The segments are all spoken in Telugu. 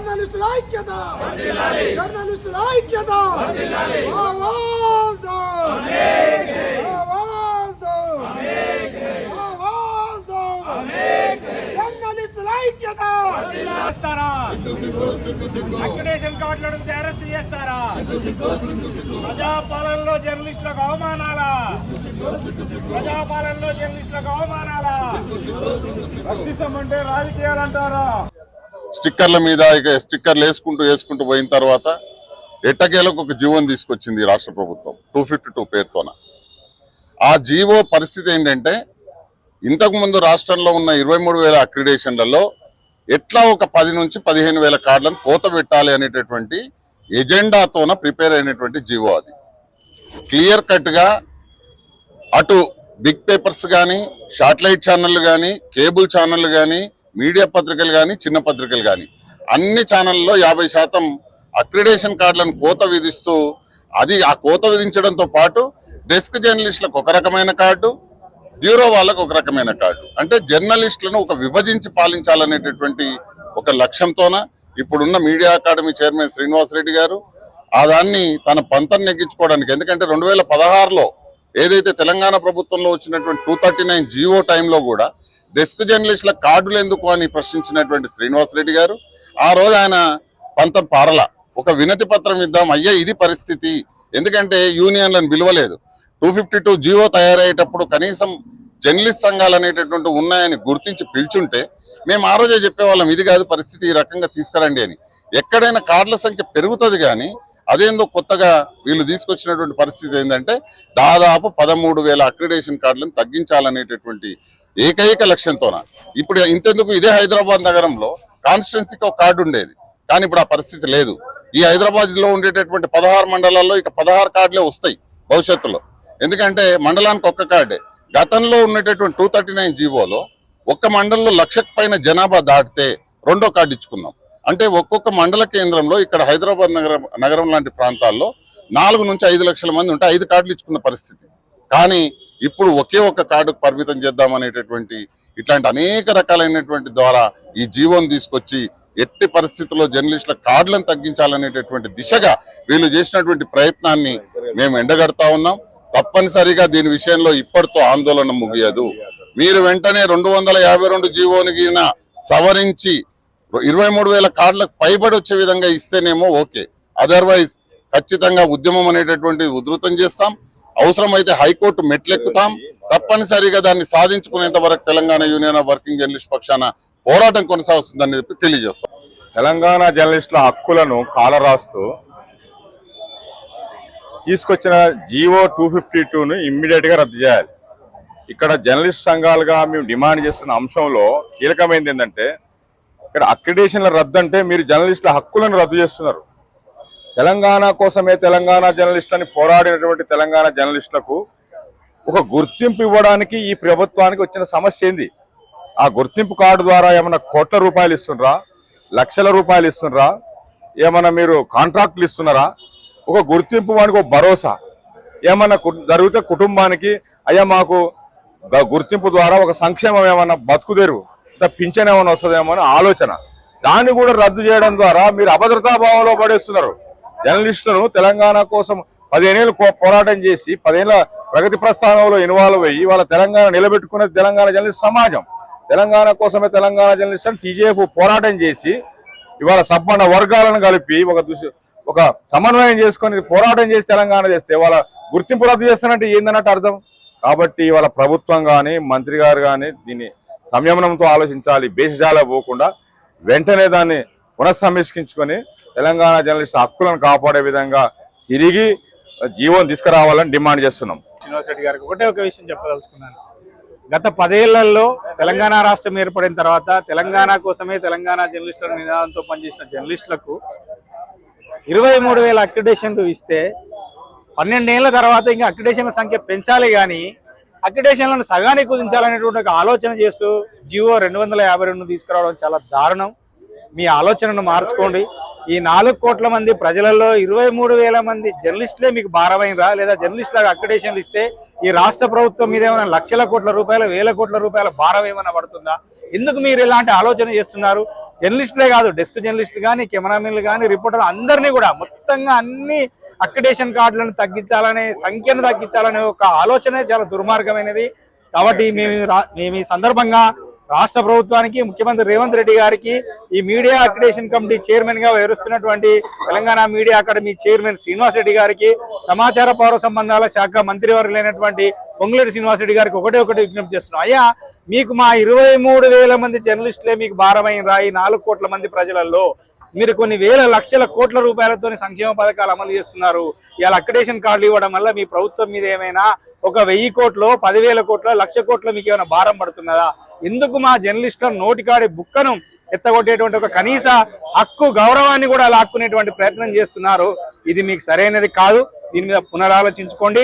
జర్నలిస్టుల ఐక్యత జర్నలిస్టుల ఐక్యత ఆవాజ్ దో ఆవాజ్ దో ఆవాజ్ దో జర్నలిస్టుల ఐక్యత చేస్తారా అక్రిడేషన్ కార్డులను అరెస్ట్ చేస్తారా? ప్రజాపాలనలో జర్నలిస్టులకు అవమానాలా? ప్రజాపాలనలో జర్నలిస్టులకు అవమానాలా? రక్షిస్తామంటే రాజకీయాలు అంటారా స్టిక్కర్ల మీద ఇక స్టిక్కర్లు వేసుకుంటూ వేసుకుంటూ పోయిన తర్వాత ఎట్టకేలకు ఒక జీవోని తీసుకొచ్చింది రాష్ట్ర ప్రభుత్వం టూ ఫిఫ్టీ టూ పేరుతోన. ఆ జీవో పరిస్థితి ఏంటంటే ఇంతకుముందు రాష్ట్రంలో ఉన్న ఇరవై మూడు వేల అక్రిడేషన్లలో ఎట్లా ఒక పది నుంచి పదిహేను వేల కార్డులను కోత పెట్టాలి అనేటటువంటి ఎజెండాతోన ప్రిపేర్ అయినటువంటి జీవో అది. క్లియర్ కట్గా అటు బిగ్ పేపర్స్ కానీ శాటిలైట్ ఛానళ్ళు కానీ కేబుల్ ఛానళ్ళు కానీ మీడియా పత్రికలు కానీ చిన్న పత్రికలు కానీ అన్ని ఛానల్లో యాభై శాతం అక్రిడేషన్ కార్డులను కోత విధిస్తూ అది ఆ కోత విధించడంతో పాటు డెస్క్ జర్నలిస్టులకు ఒక రకమైన కార్డు బ్యూరో వాళ్ళకు ఒక రకమైన కార్డు. అంటే జర్నలిస్టులను ఒక విభజించి పాలించాలనేటటువంటి ఒక లక్ష్యంతోన ఇప్పుడున్న media academy chairman Srinivas Reddy గారు ఆ దాన్ని తన పంతం నెగ్గించుకోవడానికి ఎందుకంటే రెండు వేల పదహారులో ఏదైతే తెలంగాణ ప్రభుత్వంలో వచ్చినటువంటి టూ థర్టీ నైన్ జీవో టైంలో కూడా డెస్క్ జర్నలిస్టుల కార్డులు ఎందుకు అని ప్రశ్నించినటువంటి శ్రీనివాస్ రెడ్డి గారు ఆ రోజు ఆయన పంతం పారల. ఒక వినతి పత్రం ఇద్దాం అయ్యా ఇది పరిస్థితి. ఎందుకంటే యూనియన్లను పిలవలేదు. టూ ఫిఫ్టీ టూ జియో తయారయ్యేటప్పుడు కనీసం జర్నలిస్ట్ సంఘాలు అనేటటువంటి ఉన్నాయని గుర్తించి పిలుచుంటే మేము ఆ రోజే చెప్పేవాళ్ళం ఇది కాదు పరిస్థితి ఈ రకంగా తీసుకురండి అని. ఎక్కడైనా కార్డుల సంఖ్య పెరుగుతుంది కానీ అదేందో కొత్తగా వీళ్ళు తీసుకొచ్చినటువంటి పరిస్థితి ఏంటంటే దాదాపు పదమూడు వేల అక్రిడేషన్ కార్డులను తగ్గించాలనేటటువంటి ఏకైక లక్ష్యంతోన. ఇప్పుడు ఇంతెందుకు ఇదే హైదరాబాద్ నగరంలో కాన్స్టిట్యున్సీకి ఒక కార్డు ఉండేది. కానీ ఇప్పుడు ఆ పరిస్థితి లేదు. ఈ హైదరాబాద్లో ఉండేటటువంటి పదహారు మండలాల్లో ఇక పదహారు కార్డులే వస్తాయి భవిష్యత్తులో. ఎందుకంటే మండలానికి ఒక్క కార్డే. గతంలో ఉన్నటువంటి టూ థర్టీ నైన్ జీవోలో ఒక్క మండలంలో లక్షకు పైన జనాభా దాటితే రెండో కార్డు ఇచ్చుకున్నాం. అంటే ఒక్కొక్క మండల కేంద్రంలో ఇక్కడ హైదరాబాద్ నగరం నగరం లాంటి ప్రాంతాల్లో నాలుగు నుంచి ఐదు లక్షల మంది ఉంటే ఐదు కార్డులు ఇచ్చుకున్న పరిస్థితి. కానీ ఇప్పుడు ఒకే ఒక్క కార్డుకు పరిమితం చేద్దామనేటటువంటి ఇట్లాంటి అనేక రకాలైనటువంటి ద్వారా ఈ జీవోని తీసుకొచ్చి ఎట్టి పరిస్థితుల్లో జర్నలిస్టుల కార్డులను తగ్గించాలనేటటువంటి దిశగా వీళ్ళు చేసినటువంటి ప్రయత్నాన్ని మేము ఎండగడతా ఉన్నాం. తప్పనిసరిగా దీని విషయంలో ఇప్పటితో ఆందోళన ముగియదు. మీరు వెంటనే రెండు వందల యాభై రెండు జీవోని సవరించి ఇరవై మూడు వేల కార్డులకు పైబడి వచ్చే విధంగా ఇస్తేనేమో ఓకే. అదర్వైజ్ ఖచ్చితంగా ఉద్యమం అనేటటువంటిది ఉధృతం చేస్తాం. అవసరమైతే హైకోర్టు మెట్లెక్కుతాం. తప్పనిసరిగా దాన్ని సాధించుకునేంత వరకు Telangana union of working journalist పక్షాన పోరాటం కొనసాగుతుందని చెప్పి తెలియజేస్తాం. తెలంగాణ జర్నలిస్టుల హక్కులను కాలరాస్తూ తీసుకొచ్చిన జీవో టూ ఫిఫ్టీ టూను ఇమ్మీడియట్గా రద్దు చేయాలి. ఇక్కడ జర్నలిస్ట్ సంఘాలుగా మేము డిమాండ్ చేస్తున్న అంశంలో కీలకమైనది ఏంటంటే ఇక్కడ అక్రిడేషన్ల రద్దు అంటే మీరు జర్నలిస్టుల హక్కులను రద్దు చేస్తున్నారు. తెలంగాణ కోసమే తెలంగాణ జర్నలిస్టులని పోరాడినటువంటి తెలంగాణ జర్నలిస్టులకు ఒక గుర్తింపు ఇవ్వడానికి ఈ ప్రభుత్వానికి వచ్చిన సమస్య ఏంది? ఆ గుర్తింపు కార్డు ద్వారా ఏమైనా కోట్ల రూపాయలు ఇస్తుండ్రా? లక్షల రూపాయలు ఇస్తుండ్రా? ఏమైనా మీరు కాంట్రాక్టులు ఇస్తున్నారా? ఒక గుర్తింపు వానికి ఒక భరోసా. ఏమన్నా జరిగితే కుటుంబానికి అయ్యా మాకు గుర్తింపు ద్వారా ఒక సంక్షేమం ఏమన్నా బతుకుదేరు. పింఛన్ ఏమైనా వస్తుందేమో అని ఆలోచన. దాన్ని కూడా రద్దు చేయడం ద్వారా మీరు అభద్రతా భావంలో పడేస్తున్నారు. జర్నలిస్టులను తెలంగాణ కోసం పదిహేనేళ్ళు పోరాటం చేసి పదేళ్ళ ప్రగతి ప్రస్థానంలో ఇన్వాల్వ్ అయ్యి వాళ్ళ తెలంగాణ నిలబెట్టుకునేది తెలంగాణ జర్నలిస్ట్ సమాజం. తెలంగాణ కోసమే తెలంగాణ జర్నలిస్ట్ అని టీజేఎఫ్ పోరాటం చేసి ఇవాళ సబ్బండ వర్గాలను కలిపి ఒక దుష ఒక సమన్వయం చేసుకొని పోరాటం చేసి తెలంగాణ చేస్తే వాళ్ళ గుర్తింపు రద్దు చేస్తానంటే ఏందన్నట్టు అర్థం? కాబట్టి ఇవాళ ప్రభుత్వం కానీ మంత్రి గారు కానీ దీన్ని సంయమనంతో ఆలోచించాలి బేసిజాల పోకుండా వెంటనే దాన్ని పునఃసమీక్షించుకొని తెలంగాణ జర్నలిస్ట్ హక్కులను కాపాడే విధంగా తిరిగి జీవం తీసుకురావాలని డిమాండ్ చేస్తున్నాం. యూనివర్సిటీ గారికి ఒకటే ఒక విషయం చెప్పదలుచుకున్నాను. గత పదేళ్ళలో తెలంగాణ రాష్ట్రం ఏర్పడిన తర్వాత తెలంగాణ కోసమే తెలంగాణ జర్నలిస్టుల నినాదంతో పనిచేసిన జర్నలిస్టులకు ఇరవై మూడు వేల అక్రిడేషన్లు ఇస్తే పన్నెండేళ్ళ తర్వాత ఇంకా అక్రిడేషన్ల సంఖ్య పెంచాలి కానీ అక్రిడేషన్లను సగానికి కుదించాలనేటువంటి ఒక ఆలోచన చేస్తూ జియో రెండు వందల యాభై రెండు తీసుకురావడం చాలా దారుణం. మీ ఆలోచనను మార్చుకోండి. ఈ నాలుగు కోట్ల మంది ప్రజలలో ఇరవై మూడు వేల మంది జర్నలిస్టులే మీకు భారమైనరా లేదా జర్నలిస్టులకు అక్రిడేషన్లు ఇస్తే ఈ రాష్ట్ర ప్రభుత్వం మీద ఏమైనా లక్షల కోట్ల రూపాయల వేల కోట్ల రూపాయల భారం ఏమైనా పడుతుందా? ఎందుకు మీరు ఇలాంటి ఆలోచన చేస్తున్నారు? జర్నలిస్టులే కాదు డెస్క్ జర్నలిస్ట్ కానీ కెమెరామెన్లు కానీ రిపోర్టర్ అందరినీ కూడా మొత్తంగా అన్ని అక్రిడేషన్ కార్డులను తగ్గించాలనే సంఖ్యను తగ్గించాలనే ఒక ఆలోచనే చాలా దుర్మార్గమైనది. కాబట్టి మేము మేము ఈ సందర్భంగా రాష్ట్ర ప్రభుత్వానికి ముఖ్యమంత్రి రేవంత్ రెడ్డి గారికి ఈ మీడియా అక్రిడేషన్ కమిటీ చైర్మన్గా వ్యవహరిస్తున్నటువంటి Telangana media academy chairman Srinivas Reddy గారికి సమాచార పౌర సంబంధాల శాఖ మంత్రివర్యులైనటువంటి పొంగులేటి శ్రీనివాస్ రెడ్డి గారికి ఒకటే ఒకటి విజ్ఞప్తి చేస్తున్నాం. అయ్యా మీకు మా ఇరవై మూడు వేల మంది జర్నలిస్టులే మీకు భారమైన ఈ నాలుగు కోట్ల మంది ప్రజలలో మీరు కొన్ని వేల లక్షల కోట్ల రూపాయలతో సంక్షేమ పథకాలు అమలు చేస్తున్నారు. ఇలా అక్రిడేషన్ కార్డులు ఇవ్వడం వల్ల మీ ప్రభుత్వం మీద ఏమైనా ఒక వెయ్యి కోట్లు పదివేల కోట్ల లక్ష కోట్ల మీకు ఏమైనా భారం పడుతున్నదా? ఎందుకు మా జర్నలిస్టుల నోటికాడి బుక్కను ఎత్తగొట్టేటువంటి ఒక కనీస హక్కు గౌరవాన్ని కూడా లాక్కునేటువంటి ప్రయత్నం చేస్తున్నారు. ఇది మీకు సరైనది కాదు. దీని మీద పునరాలోచించుకోండి.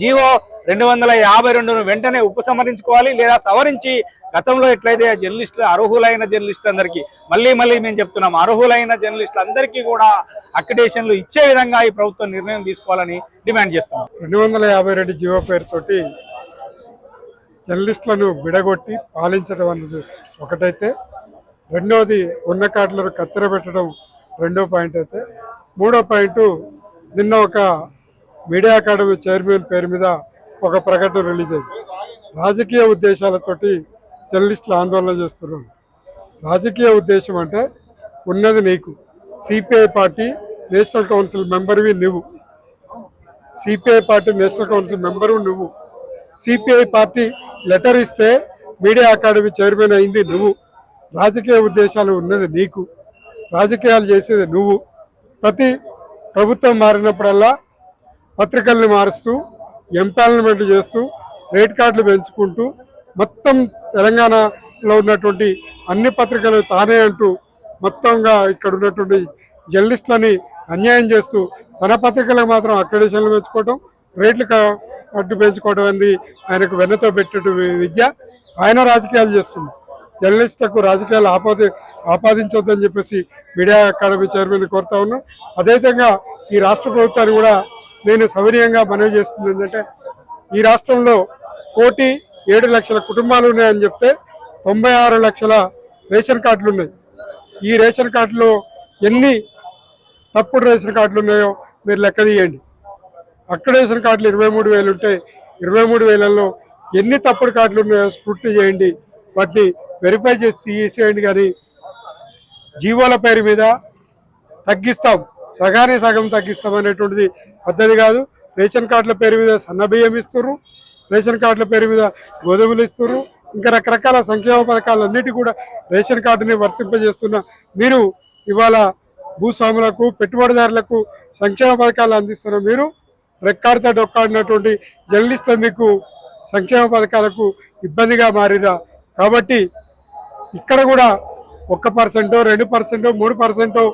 జీవో రెండు వందల యాభై రెండును వెంటనే ఉపసంహరించుకోవాలి లేదా సవరించి గతంలో ఎట్లయితే జర్నలిస్టులు అర్హులైన జర్నలిస్టులు అందరికీ మళ్ళీ మళ్ళీ మేము చెప్తున్నాం అర్హులైన జర్నలిస్టులు అందరికీ కూడా అక్రిడేషన్లు ఇచ్చే విధంగా ఈ ప్రభుత్వం నిర్ణయం తీసుకోవాలని డిమాండ్ చేస్తున్నాం. రెండు వందల యాభై రెండు జీవో పేరుతోటి జర్నలిస్టులను విడగొట్టి పాలించడం అన్నది ఒకటైతే రెండవది ఉన్న కాట్లను కత్తెర పెట్టడం రెండో పాయింట్ అయితే మూడో పాయింట్ నిన్న ఒక మీడియా అకాడమీ చైర్మన్ పేరు మీద ఒక ప్రకటన రిలీజ్ అయింది. రాజకీయ ఉద్దేశాలతోటి జర్నలిస్టులు ఆందోళన చేస్తున్నారు. రాజకీయ ఉద్దేశం అంటే ఉన్నది నీకు. సిపిఐ పార్టీ నేషనల్ కౌన్సిల్ మెంబర్వి నువ్వు. CPI party national council member నువ్వు. సిపిఐ పార్టీ లెటర్ ఇస్తే మీడియా అకాడమీ చైర్మన్ అయింది నువ్వు. రాజకీయ ఉద్దేశాలు ఉన్నది నీకు. రాజకీయాలు చేసేది నువ్వు. ప్రతి ప్రభుత్వం మారినప్పుడల్లా పత్రికల్ని మారుస్తూ ఎంపానల్మెంట్ చేస్తూ రేట్ కార్డులు పెంచుకుంటూ మొత్తం తెలంగాణలో ఉన్నటువంటి అన్ని పత్రికలు తానే అంటూ మొత్తంగా ఇక్కడ ఉన్నటువంటి జర్నలిస్టులని అన్యాయం చేస్తూ తన పత్రికలకు మాత్రం అక్రెడిషన్లు పెంచుకోవటం రేట్లు అడ్డు పెంచుకోవడం అనేది ఆయనకు వెన్నతో పెట్టే విద్య ఆయన రాజకీయాలు చేస్తుంది. జర్నలిస్టులకు రాజకీయాలు ఆపాది ఆపాదించొద్దని చెప్పేసి మీడియా అకాడమీ చైర్మన్ కోరుతా ఉన్నాం. అదేవిధంగా ఈ రాష్ట్ర ప్రభుత్వాన్ని కూడా నేను సౌర్యంగా మనవి చేస్తుంది ఏంటంటే ఈ రాష్ట్రంలో కోటి ఏడు లక్షల కుటుంబాలు ఉన్నాయని చెప్తే తొంభై ఆరు లక్షల రేషన్ కార్డులు ఉన్నాయి. ఈ రేషన్ కార్డులో ఎన్ని తప్పుడు రేషన్ కార్డులు ఉన్నాయో మీరు లెక్క తీయండి. అక్కడ రేషన్ కార్డులు ఇరవై మూడు వేలు ఉంటే ఇరవై మూడు వేలలో ఎన్ని తప్పుడు కార్డులు ఉన్నాయో స్క్రూటినీ చేయండి. వాటిని వెరిఫై చేసి తీసేయండి కానీ జీవోల పేరు మీద తగ్గిస్తాం. సగానే సగం తగ్గిస్తాం అనేటువంటిది పద్ధతి కాదు. రేషన్ కార్డుల పేరు మీద సన్నబియ్యం ఇస్తున్నారు రేషన్ కార్డుల పేరు మీద గోధుమలు ఇస్తున్నారు. ఇంకా రకరకాల సంక్షేమ పథకాలన్నిటి కూడా రేషన్ కార్డుని వర్తింపజేస్తున్న మీరు ఇవాళ భూస్వాములకు పెట్టుబడిదారులకు సంక్షేమ పథకాలు అందిస్తున్న మీరు రెక్కాడితే డొక్కాడినటువంటి జర్నలిస్టులు మీకు సంక్షేమ పథకాలకు ఇబ్బందిగా మారిరా. కాబట్టి ఇక్కడ కూడా ఒక్క పర్సెంటో రెండు పర్సెంటో మూడు పర్సెంటో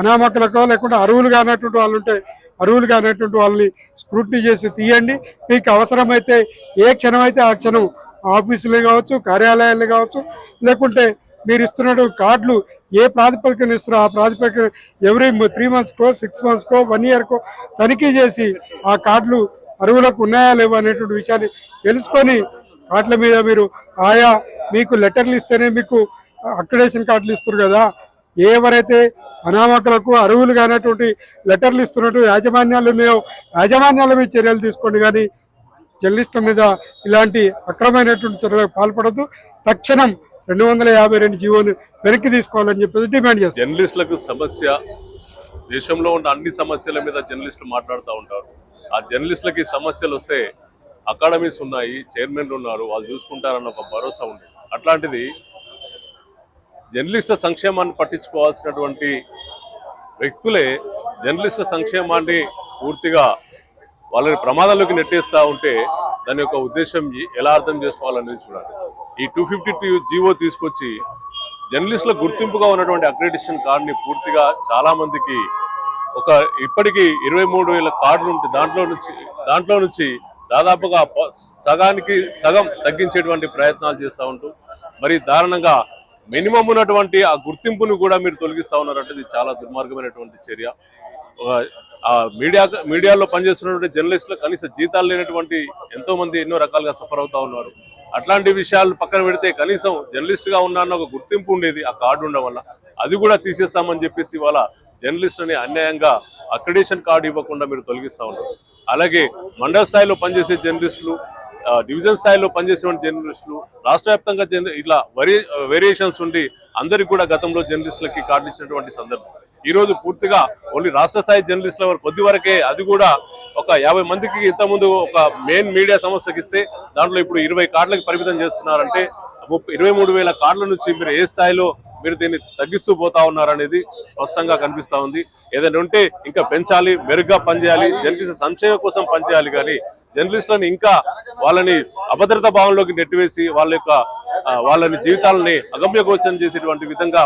అనామకులకో లేకుంటే అరువులు కానటువంటి వాళ్ళు ఉంటే అరువులు కానటువంటి వాళ్ళని స్క్రూటినీ చేసి తీయండి. మీకు అవసరమైతే ఏ క్షణం అయితే ఆ క్షణం ఆఫీసులు కావచ్చు కార్యాలయాలు కావచ్చు లేకుంటే మీరు ఇస్తున్నటువంటి కార్డులు ఏ ప్రాతిపదికన ఇస్తారో ఆ ప్రాతిపదికన ఎవ్రీ త్రీ మంత్స్కో సిక్స్ మంత్స్కో వన్ ఇయర్కో తనిఖీ చేసి ఆ కార్డులు అరువులకు ఉన్నాయా లేవా అనేటువంటి విషయాన్ని తెలుసుకొని కార్డుల మీద మీరు ఆయా మీకు లెటర్లు ఇస్తేనే మీకు అక్రిడేషన్ కార్డులు ఇస్తారు కదా. ఎవరైతే అనామకులకు అరువులు కానటువంటి లెటర్లు ఇస్తున్నట్టు యాజమాన్యాలు ఉన్నాయో యాజమాన్యాల మీద చర్యలు తీసుకోండి కానీ జర్నలిస్టుల మీద ఇలాంటి అక్రమైనటువంటి చర్యలకు పాల్పడద్దు. తక్షణం రెండు వందల యాభై రెండు జీవోలు వెనక్కి తీసుకోవాలని చెప్పేసి డిమాండ్ చేస్తారు జర్నలిస్టులకు సమస్య దేశంలో ఉన్న అన్ని సమస్యల మీద జర్నలిస్టులు మాట్లాడుతూ ఉంటారు. ఆ జర్నలిస్టులకి సమస్యలు వస్తే అకాడమీస్ ఉన్నాయి చైర్మన్లు ఉన్నారు వాళ్ళు చూసుకుంటారన్న ఒక భరోసా ఉంది అట్లాంటిది జర్నలిస్టుల సంక్షేమాన్ని పట్టించుకోవాల్సినటువంటి వ్యక్తులే జర్నలిస్టుల సంక్షేమాన్ని పూర్తిగా వాళ్ళని ప్రమాదాల్లోకి నెట్టేస్తూ ఉంటే దాని యొక్క ఉద్దేశం ఎలా అర్థం చేసుకోవాలనేది చూడాలి. ఈ టూ ఫిఫ్టీ టూ జీవో తీసుకొచ్చి జర్నలిస్టుల గుర్తింపుగా ఉన్నటువంటి అక్రెడిషన్ కార్డుని పూర్తిగా చాలామందికి ఒక ఇప్పటికీ ఇరవై మూడు వేల కార్డులు ఉంటే దాంట్లో నుంచి దాంట్లో నుంచి దాదాపుగా సగానికి సగం తగ్గించేటువంటి ప్రయత్నాలు చేస్తూ ఉంటూ మరి దారుణంగా మినిమం ఉన్నటువంటి ఆ గుర్తింపును కూడా మీరు తొలగిస్తా ఉన్నారంటే ఇది చాలా దుర్మార్గమైనటువంటి చర్య. ఆ మీడియా మీడియాలో పనిచేస్తున్నటువంటి జర్నలిస్టులు కనీస జీతాలు లేనటువంటి ఎంతో మంది ఎన్నో రకాలుగా సఫర్ అవుతా ఉన్నారు. అట్లాంటి విషయాలు పక్కన పెడితే కనీసం జర్నలిస్ట్గా ఉన్నాన్న ఒక గుర్తింపు ఉండేది ఆ కార్డు ఉండడం వల్ల. అది కూడా తీసేస్తామని చెప్పేసి ఇవాళ జర్నలిస్ట్ అని అన్యాయంగా అక్రిడేషన్ కార్డు ఇవ్వకుండా మీరు తొలగిస్తా ఉన్నారు. అలాగే మండల స్థాయిలో పనిచేసే జర్నలిస్టులు డివిజన్ స్థాయిలో పనిచేసేటువంటి జర్నలిస్టులు రాష్ట్ర వ్యాప్తంగా ఇట్లా వేరియేషన్స్ ఉండి అందరికి కూడా గతంలో జర్నలిస్టులకి కార్డు ఇచ్చినటువంటి సందర్భం. ఈ రోజు పూర్తిగా ఓన్లీ రాష్ట్ర స్థాయి జర్నలిస్టుల వరకు కొద్ది వరకే అది కూడా ఒక యాభై మందికి ఇంతకుముందు ఒక మెయిన్ మీడియా సంస్థకి ఇస్తే దాంట్లో ఇప్పుడు ఇరవై కార్డులకు పరిమితం చేస్తున్నారంటే ముప్పై ఇరవై మూడు వేల కార్డుల నుంచి మీరు ఏ స్థాయిలో మీరు దీన్ని తగ్గిస్తూ పోతా ఉన్నారనేది స్పష్టంగా కనిపిస్తూ ఉంది. ఏదైనా ఉంటే ఇంకా పెంచాలి మెరుగ్గా పనిచేయాలి జర్నలిస్ట్ సంక్షేమం కోసం పనిచేయాలి కానీ జర్నలిస్టులను ఇంకా వాళ్ళని అభద్రత భావంలోకి నెట్టివేసి వాళ్ళ యొక్క వాళ్ళని జీవితాలని అగమ్యగోచరం చేసేటువంటి విధంగా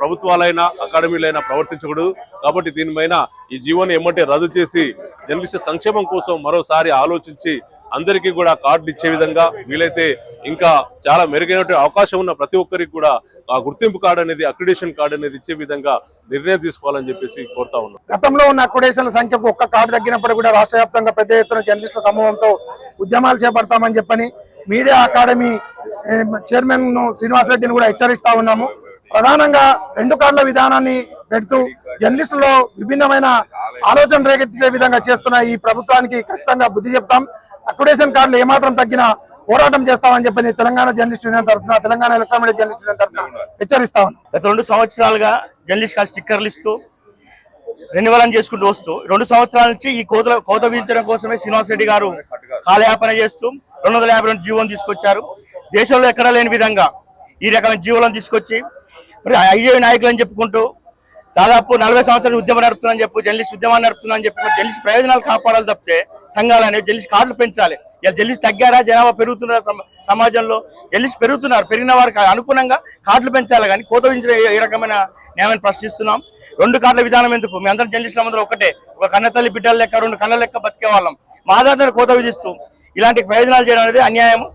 ప్రభుత్వాలైనా అకాడమీలైనా ప్రవర్తించకూడదు. కాబట్టి దీనిపైన ఈ జీవోని ఎమ్మంటే రద్దు చేసి జర్నలిస్ట్ సంక్షేమం కోసం మరోసారి ఆలోచించి అందరికీ కూడా కార్డు ఇచ్చే విధంగా వీలైతే ఇంకా చాలా మెరుగైనటువంటి అవకాశం ఉన్న ప్రతి ఒక్కరికి కూడా ఆ గుర్తింపు కార్డు అనేది అక్రిడేషన్ కార్డు అనేది ఇచ్చే విధంగా నిర్ణయం తీసుకోవాలని చెప్పేసి కోరుతా ఉన్నాం. గతంలో ఉన్న అక్రిడేషన్ల సంఖ్యకు ఒక్క కార్డు తగ్గినప్పుడు కూడా రాష్ట్ర వ్యాప్తంగా పెద్ద ఎత్తున జర్నలిస్టుల సమూహంతో ఉద్యమాలు చేపడతామని చెప్పని మీడియా అకాడమీ చైర్మన్ శ్రీనివాసరెడ్డిని కూడా హెచ్చరిస్తా ఉన్నాము. ప్రధానంగా రెండు కార్డుల విధానాన్ని పెడుతూ జర్నలిస్టులో విభిన్నమైన ఆలోచన రేకెత్తించే విధంగా చేస్తున్న ఈ ప్రభుత్వానికి ఖచ్చితంగా బుద్ధి చెప్తాం. అక్రిడేషన్ కార్డులు ఏమాత్రం తగ్గినా పోరాటం చేస్తామని చెప్పి తెలంగాణ జర్నలిస్ట్ యూనియన్ తరఫున తెలంగాణ ఎలక్ట్రానిక్ జర్నలిస్ట్ యూనియన్ తరఫున హెచ్చరిస్తా ఉన్నాం. గత రెండు సంవత్సరాలుగా జర్నలిస్ట్ కాల్ స్టిక్కర్లు ఇస్తూ రెన్యువల్ చేసుకుంటూ వస్తూ రెండు సంవత్సరాల నుంచి ఈ కోత కోత విధించడం కోసమే శ్రీనివాస్ రెడ్డి గారు కాలయాపన చేస్తూ రెండు వందల యాభై రెండు జీవోలను తీసుకొచ్చారు. దేశంలో ఎక్కడా లేని విధంగా ఈ రకమైన జీవోలను తీసుకొచ్చి మరి ఐజేవి నాయకులని చెప్పుకుంటూ దాదాపు నలభై సంవత్సరాలు ఉద్యమం నడుపుతుందని చెప్పు జర్నలిస్ట్ ఉద్యమాన్ని నడుపుతుందని చెప్పి జర్నలిస్ట్ ప్రయోజనాలు కాపాడాలి తప్పితే సంఘాలు అనేవి జర్నలిస్ట్ కార్డులు పెంచాలి. ఇలా తగ్గారా? జనాభా పెరుగుతున్న సమాజంలో జర్నలిస్ట్ పెరుగుతున్నారు. పెరిగిన వారికి అనుగుణంగా కార్డులు పెంచాలి కానీ కోత విధించిన ఏ- రకమైన న్యాయాన్ని ప్రశ్నిస్తున్నాం. రెండు కార్డుల విధానం ఎందుకు? మీ అందరం జర్నలిస్టుల అందరూ ఒకటే. ఒక కన్నతల్లి బిడ్డల లెక్క రెండు కళ్ళ లెక్క బతికే వాళ్ళం. మా ఆధారంగా కోత విధిస్తూ ఇలాంటి ప్రయోజనాలు చేయడం అనేది అన్యాయం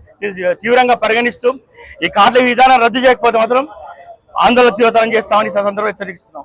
తీవ్రంగా పరిగణిస్తూ ఈ కార్డుల విధానం రద్దు చేయకపోతే మాత్రం ఆందోళన తీవ్రతరం చేస్తామని సందర్భంగా హెచ్చరిస్తున్నాం.